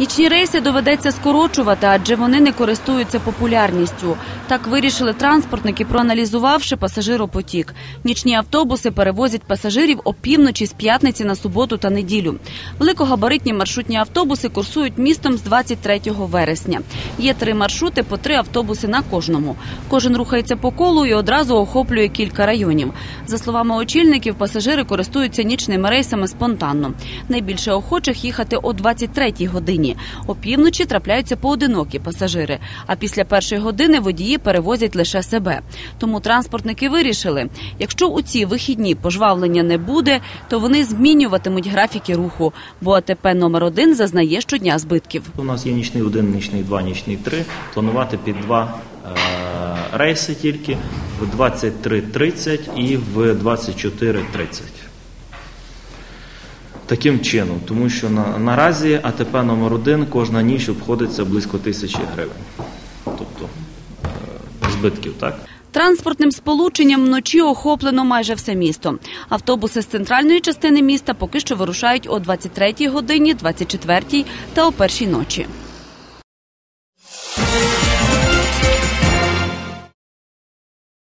Нічні рейси доведеться скорочувати, адже вони не користуються популярністю. Так вирішили транспортники, проаналізувавши пасажиропотік. Нічні автобуси перевозять пасажирів опівночі з п'ятниці на суботу та неділю. Великогабаритні маршрутні автобуси курсують містом з 23 вересня. Є три маршрути по три автобуси на кожному. Кожен рухається по колу і одразу охоплює кілька районів. За словами очільників, пасажири користуються нічними рейсами спонтанно. Найбільше охочих їхати о 23-й годині. Опівночі трапляються поодинокі пасажири. А після першої години водії перевозять лише себе. Тому транспортники вирішили, якщо у ці вихідні пожвавлення не буде, то вони змінюватимуть графіки руху. Бо АТП номер один зазнає щодня збитків. У нас є нічний 1, нічний 2, нічний 3. Планувати під два е, рейси тільки в 23.30 і в 24.30. Таким чином, тому що на, наразі АТП номер 1 кожна ніч обходиться близько тисячі гривень. Тобто е, збитків, так? Транспортним сполученням вночі охоплено майже все місто. Автобуси з центральної частини міста поки що вирушають о 23-й годині, 24-й та о першій ночі.